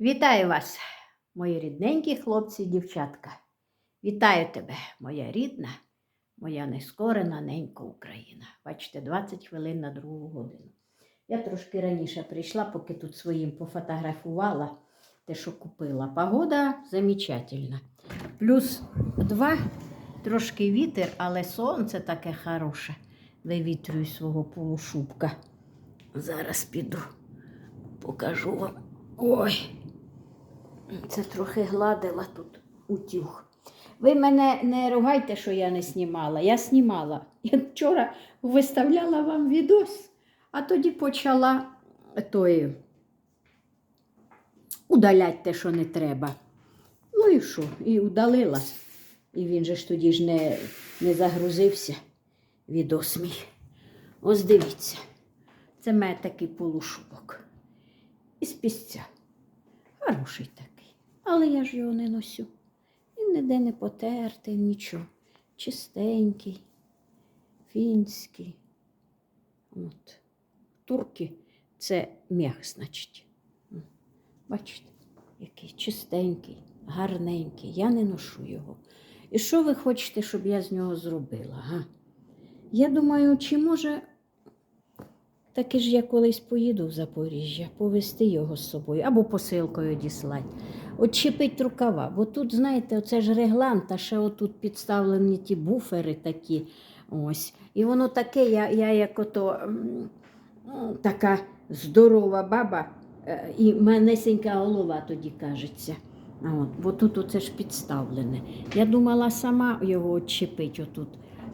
Вітаю вас, мої рідненькі хлопці і дівчатка. Вітаю тебе, моя рідна, моя нескорена ненька Україна. Бачите, 20 хвилин на другу годину. Я трошки раніше прийшла, поки тут своїм пофотографувала те, що купила. Погода замечательна. Плюс два, трошки вітер, але сонце таке хороше. Вивітрюю свого полушубка. Зараз піду, покажу вам. Ой, це трохи гладила тут утюг. Ви мене не ругайте, що я не знімала. Я знімала. Я вчора виставляла вам відос, а тоді почала той, удаляти те, що не треба. Ну і що? І удалила. І він же ж тоді ж не, не загрузився. Відос мій. Ось дивіться. Це мене такий полушубок. Із пісця. Хороший такий. Але я ж його не носю. Він ніде не потертий, нічого. Чистенький, фінський. От. Турки це м'ях, значить. Бачите, який чистенький, гарненький. Я не ношу його. І що ви хочете, щоб я з нього зробила? Га? Я думаю, чи може Таки ж я колись поїду в Запоріжжя, повезти його з собою або посилкою діслати. Отчепить рукава. Бо тут, знаєте, оце ж реглан, та ще отут підставлені ті буфери такі. Ось. І воно таке, я, я як ото м, така здорова баба, е, і манесенька голова тоді кажеться. От, бо тут оце ж підставлене. Я думала сама його отчепить отут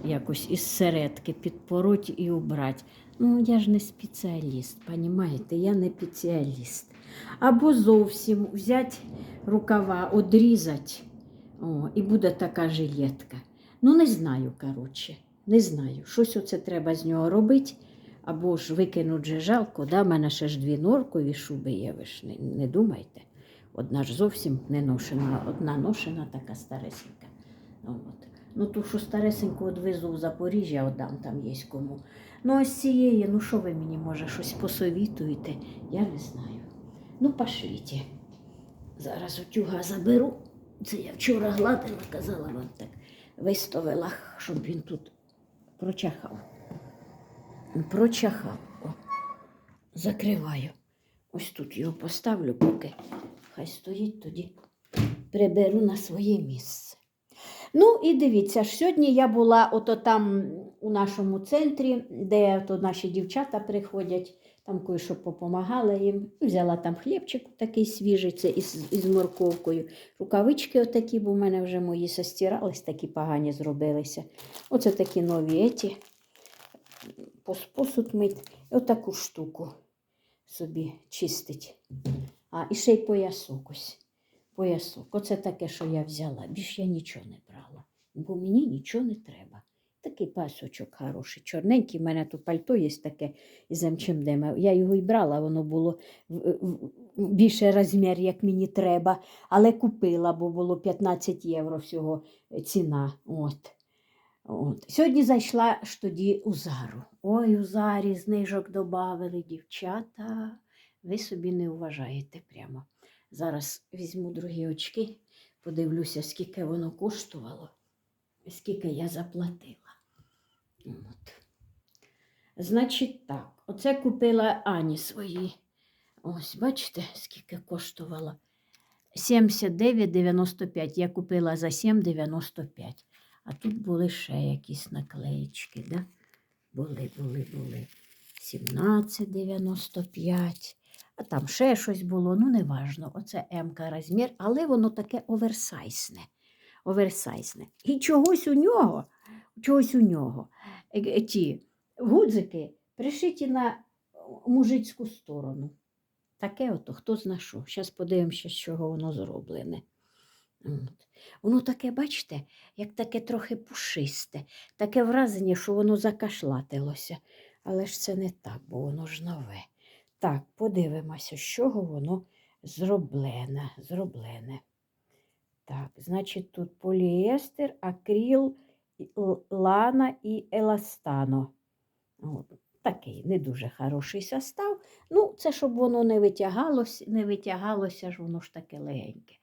якось із середки, підпороть і убрати. Ну, я ж не спеціаліст, понімаєте? Я не спеціаліст. Або зовсім взяти рукава, одрізати, о, і буде така жилетка. Ну, не знаю, коротше, не знаю. Щось оце треба з нього робити. Або ж викинуть же жалко, да? в мене ще ж дві норкові шуби є, ви ж не, не думайте. Одна ж зовсім не ношена, одна ношена, така старесенька. От. Ну, ту, що старесеньку одвезу в Запоріжжя, отдам там є кому. Ну, ось цієї, ну що ви мені, може, щось посовітуєте? Я не знаю. Ну, пошліть. Зараз утюга заберу. Це я вчора гладила, казала вам так. Виставила, щоб він тут прочахав. Прочахав. О. Закриваю. Ось тут його поставлю, поки хай стоїть, тоді приберу на своє місце. Ну і дивіться, ж сьогодні я була ото там у нашому центрі, де то наші дівчата приходять, там кое-що попомагала їм. Взяла там хлібчик такий свіжий, це із, із морковкою. Рукавички отакі, бо в мене вже мої состирались, такі погані зробилися. Оце такі нові еті. Посуд мить. Отаку штуку собі чистить. А, і ще й поясок ось поясок. Оце таке, що я взяла. Більш я нічого не брала, бо мені нічого не треба. Такий пасочок хороший, чорненький. У мене тут пальто є таке із МЧМД. Я його й брала, воно було в- більше розмір, як мені треба, але купила, бо було 15 євро всього ціна. От. От. Сьогодні зайшла ж тоді у Зару. Ой, у Зарі знижок додавали дівчата. Ви собі не вважаєте прямо. Зараз візьму другі очки, подивлюся, скільки воно коштувало, скільки я заплатила. От. Значить так, оце купила Ані свої. Ось, бачите, скільки коштувало? 79,95. Я купила за 7,95. А тут були ще якісь наклеїчки, да? Були, були, були. 17,95. А там ще щось було, ну неважно. Оце МК розмір, але воно таке оверсайзне. Оверсайзне. І чогось у нього, чогось у нього. е, е, Ті гудзики пришиті на мужицьку сторону. Таке ото, хто зна що. Зараз подивимося, з чого воно зроблене. От. Воно таке, бачите, як таке трохи пушисте, таке враження, що воно закашлатилося. Але ж це не так, бо воно ж нове. Так, подивимося, з чого воно зроблене. зроблене. Так, значить, тут поліестер, акрил, лана і еластано. Такий не дуже хороший состав. Ну, це щоб воно не витягалося, не витягалося ж воно ж таке легеньке.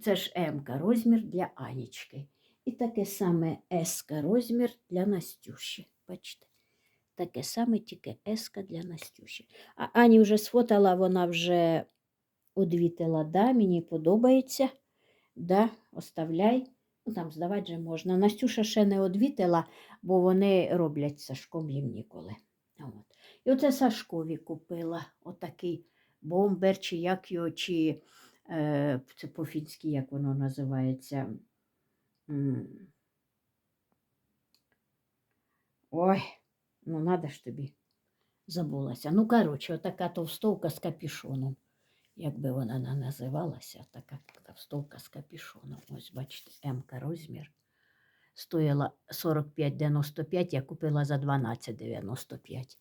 Це ж М-ка розмір для Анічки. І таке саме С розмір для Настюші. Бачите? Таке саме, тільки С для Настюші. А Ані вже сфотала, вона вже одвітила, да, мені подобається. Да, оставляй. Ну, там здавати же можна. Настюша ще не одвітила, бо вони роблять Сашком їм ніколи. От. І оце Сашкові купила отакий бомбер, чи як його, чи е, це по-фінськи, як воно називається. Ой, ну надо ж тобі. Забулася. Ну, коротше, отака товстовка з капюшоном. Як би вона називалася, така товстовка з капюшоном. Ось, бачите, М розмір. Стоїла 45,95, я купила за 12,95.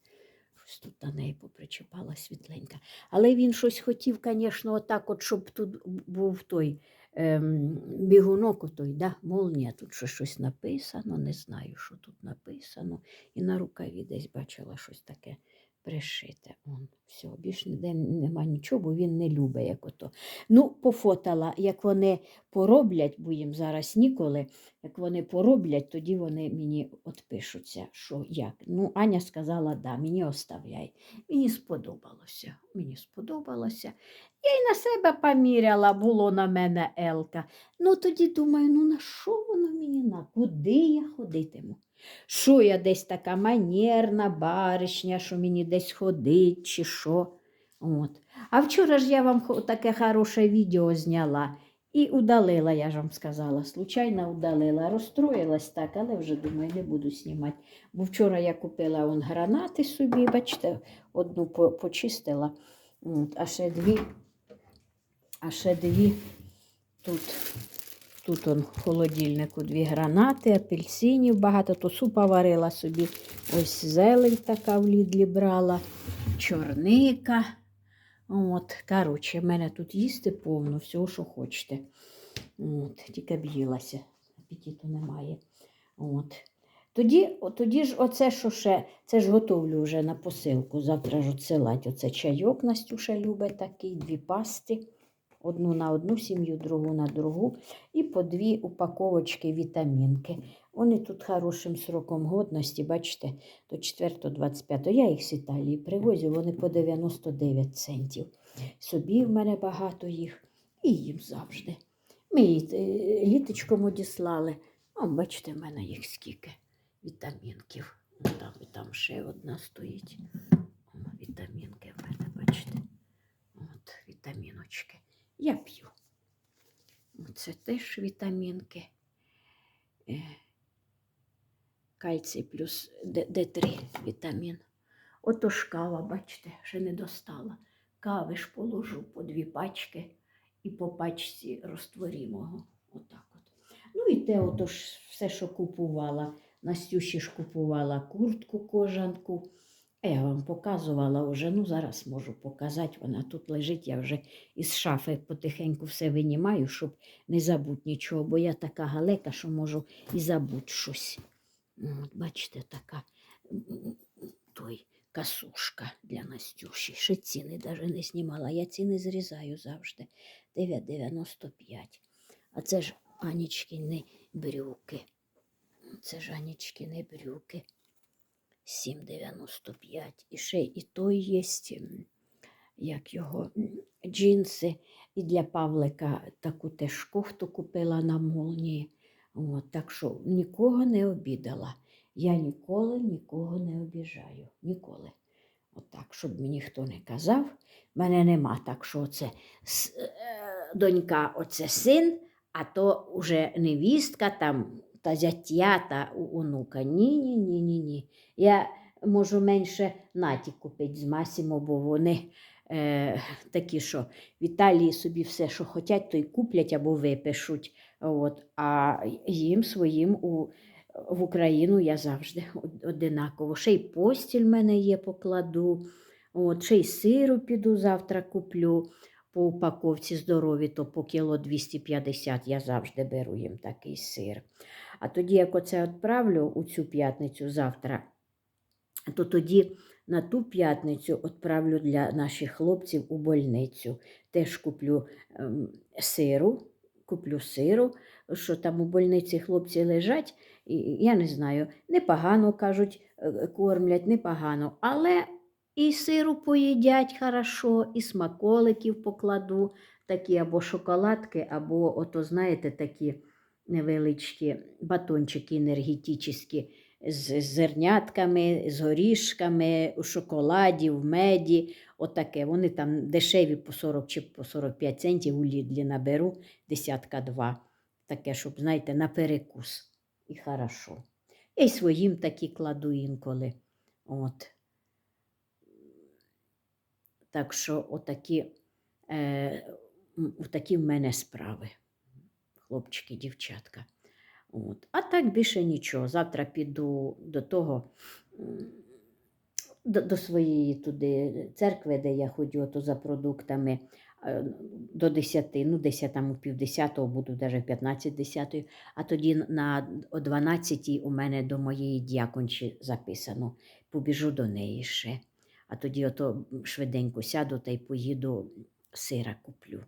Щось тут на неї попричепала світленька. Але він щось хотів, звісно, отак, от, щоб тут був той ем, бігунок, отой, да? молнія. Тут ще щось написано, не знаю, що тут написано. І на рукаві десь бачила щось таке пришите. Он, все, більш ніде нема нічого, бо він не любить, як ото. Ну, пофотала, як вони пороблять, бо їм зараз ніколи, як вони пороблять, тоді вони мені відпишуться, що як. Ну, Аня сказала, да, мені оставляй. Мені сподобалося. Мені сподобалося. Я й на себе поміряла, було на мене Елка. Ну тоді думаю, ну на що воно мені на? Куди я ходитиму? Що я десь така манерна баришня, що мені десь ходить, чи що. От. А вчора ж я вам таке хороше відео зняла і удалила, я ж вам сказала. Случайно удалила. Розстроїлась так, але вже думаю, не буду знімати. Бо вчора я купила он гранати собі, бачите, одну почистила, От, а ще дві, а ще дві тут. Тут он в холодильнику дві гранати, апельсинів багато, то супа варила собі. Ось зелень така в лідлі брала, чорника. От, коротше, в мене тут їсти повно, всього, що хочете. От, тільки б їлася, апетиту немає. От. Тоді, тоді ж оце, що ще, це ж готовлю вже на посилку. Завтра ж отсилать. Оце чайок Настюша любить такий, дві пасти. Одну на одну сім'ю, другу на другу. І по дві упаковочки вітамінки. Вони тут хорошим сроком годності, бачите, до 4-25. Я їх з Італії привозю, вони по 99 центів. Собі в мене багато їх, і їм завжди. Ми її е, літочком одіслали. О, бачите, в мене їх скільки вітамінків. Там, там ще одна стоїть. Вітамінки в мене, бачите. От, вітаміночки. Я п'ю. Це теж вітамінки. Е, Кальцій плюс Д- Д3 вітамін. Отож кава, бачите, ще не достала. Кави ж положу по дві пачки і по пачці розтворімого. Отак от. Ну і те, отож, все, що купувала. Настюші ж купувала куртку кожанку. Я вам показувала вже, ну зараз можу показати. Вона тут лежить, я вже із шафи потихеньку все винімаю, щоб не забути нічого, бо я така галека, що можу і забути щось. От, бачите, така той касушка для Настюші. Ще ціни навіть не знімала. Я ціни зрізаю завжди. 9,95. А це ж Анічкіни брюки. Це ж Анічкіни брюки. 7,95. І ще і той є, як його, джинси. І для Павлика таку теж кофту купила на молнії. От, так що нікого не обідала. Я ніколи нікого не обіжаю. Ніколи. Отак, щоб мені хто не казав, мене нема так, що це е, донька, оце син, а то вже невістка там та зятя та онука. Ні, ні, ні, ні, ні. Я можу менше наті купити з Масімо, бо вони е, такі, що в Італії собі все, що хочуть, то й куплять або випишуть. От, а їм своїм у, в Україну я завжди од- одинаково. Ще й постіль в мене є, покладу. От, ще й сиру піду завтра куплю по упаковці здорові, то по кіло 250 я завжди беру їм такий сир. А тоді, як оце відправлю у цю п'ятницю завтра, то тоді на ту п'ятницю відправлю для наших хлопців у больницю. Теж куплю ем, сиру, куплю сиру, що там у больниці хлопці лежать. І, я не знаю, непогано кажуть, е, кормлять, непогано, але і сиру поїдять хорошо, і смаколиків покладу, такі або шоколадки, або, ото, знаєте, такі невеличкі батончики енергетичні з зернятками, з горішками, у шоколаді, в меді. Отаке. Вони там дешеві по 40 чи по 45 центів у Лідлі наберу, десятка два. Таке, щоб, знаєте, на перекус. І хорошо. Я й своїм такі кладу інколи. От. Так що отакі, е, такі в мене справи, хлопчики, дівчатка. От. А так більше нічого. Завтра піду до того, до, до своєї туди церкви, де я ходю ото за продуктами е, до 10, ну десь я там у пів 10 буду, навіть 15 10, а тоді на о 12 у мене до моєї дякончі записано. Побіжу до неї ще. А тоді ото швиденько сяду та й поїду сира куплю.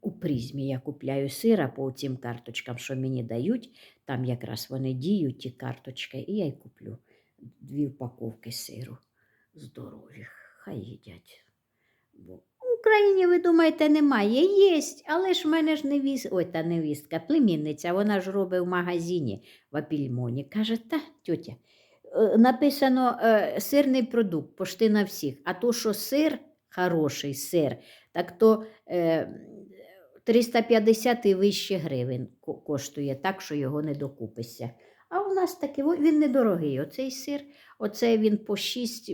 У призмі я купляю сира по цим карточкам, що мені дають. Там якраз вони діють, ті карточки, і я й куплю дві упаковки сиру. Здорові, хай їдять. Бо в Україні, ви думаєте, немає. Єсть, але ж в мене ж невіст... Ой, та невістка, племінниця, вона ж робить в магазині в Апільмоні. Каже, та тьотя, е, написано е, сирний продукт, пошти на всіх. А то, що сир, хороший сир, так то е, 350 і вище гривень коштує, так що його не докупишся. А у нас таки во- він недорогий. Оцей сир, оцей він по 6,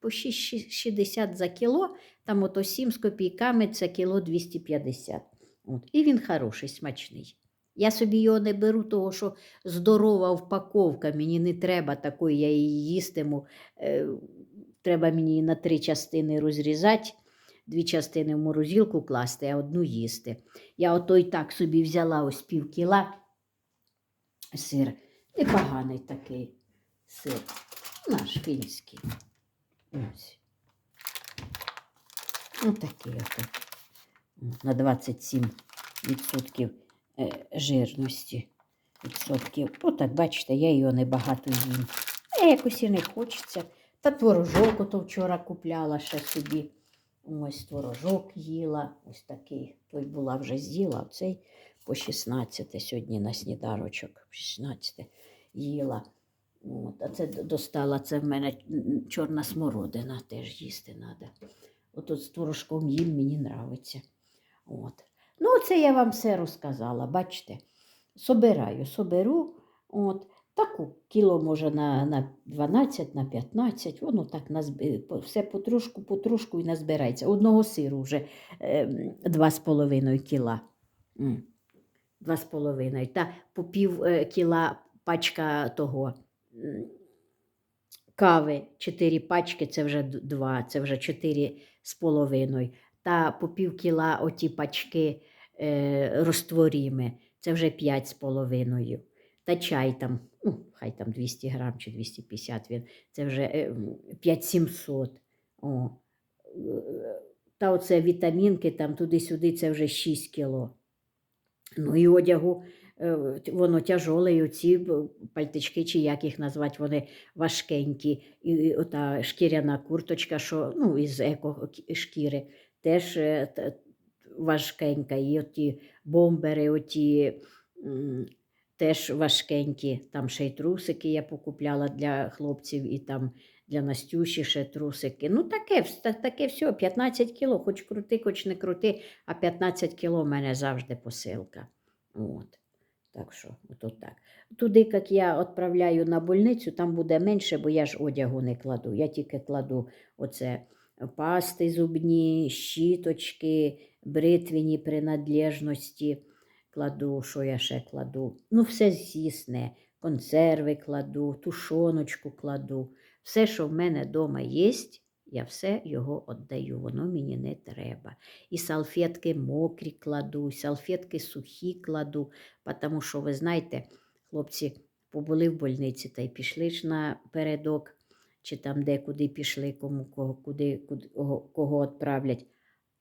по 6,60 за кіло, там ото 7 з копійками це кіло 250. От. І він хороший, смачний. Я собі його не беру, того що здорова впаковка, мені не треба такої, я її їстиму. Е, треба мені на три частини розрізати, дві частини в морозилку класти, а одну їсти. Я ото і так собі взяла ось пів кіла сир. Непоганий такий сир. Наш фінський. Ось. Ось такий ото. На 27% е, жирності. Відсотків. Отак, бачите, я його небагато їм. А якось і не хочеться. Та творожок ото вчора купляла ще собі. Ось творожок їла. Ось такий. Той була вже з'їла, а по 16 сьогодні на снідарочок. 16 їла. От, а це достала, це в мене чорна смородина, теж їсти треба. От з творожком їм мені нравиться. От. Ну, це я вам все розказала, бачите. Собираю, соберу. От. Таку кіло може на, на 12, на 15, воно так назб... все потрошку, потрошку і назбирається. Одного сиру вже е, 2,5 кіла. М, Два з половиною. Та по пів е, кіла пачка того кави, 4 пачки, це вже 2, це вже 4 з половиною. Та по пів кіла оті пачки е, розтворіми, це вже 5 з половиною. Та чай там, ну, хай там 200 грам чи 250 він, це вже е, 5700. О. Е, Та оце вітамінки там туди-сюди, це вже 6 кіло. Ну і одягу, е, воно тяжоле, і оці пальтички, чи як їх назвати, вони важкенькі. І, ота шкіряна курточка, що ну, із еко-шкіри, теж е, важкенька. І оті бомбери, оті теж важкенькі. Там ще й трусики я покупляла для хлопців, і там для Настюші ще трусики. Ну, таке, таке все, 15 кіло, хоч крути, хоч не крути, а 15 кіло в мене завжди посилка. От. Так що, ото так. Туди, як я відправляю на больницю, там буде менше, бо я ж одягу не кладу. Я тільки кладу оце пасти зубні, щіточки, бритвені принадлежності. Кладу, що я ще кладу. Ну, все з'їсне. Консерви кладу, тушоночку кладу. Все, що в мене вдома є, я все його віддаю, воно мені не треба. І салфетки мокрі кладу, і салфетки сухі кладу, тому що, ви знаєте, хлопці побули в больниці та й пішли ж напередок чи там де куди пішли, кому кого, куди, куди кого відправлять.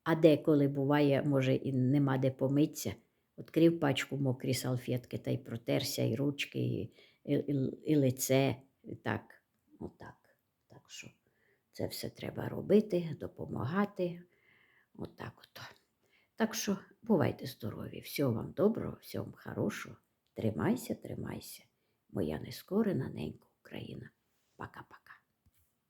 А деколи буває, може, і нема де помитися. Відкрив пачку мокрі салфетки та й протерся, і ручки, і, і, і, і лице. І так, отак. Так що це все треба робити, допомагати. Отак от. Так що бувайте здорові. Всього вам доброго, всього вам хорошого. Тримайся, тримайся. Моя нескорена ненька Україна. Пока-пока.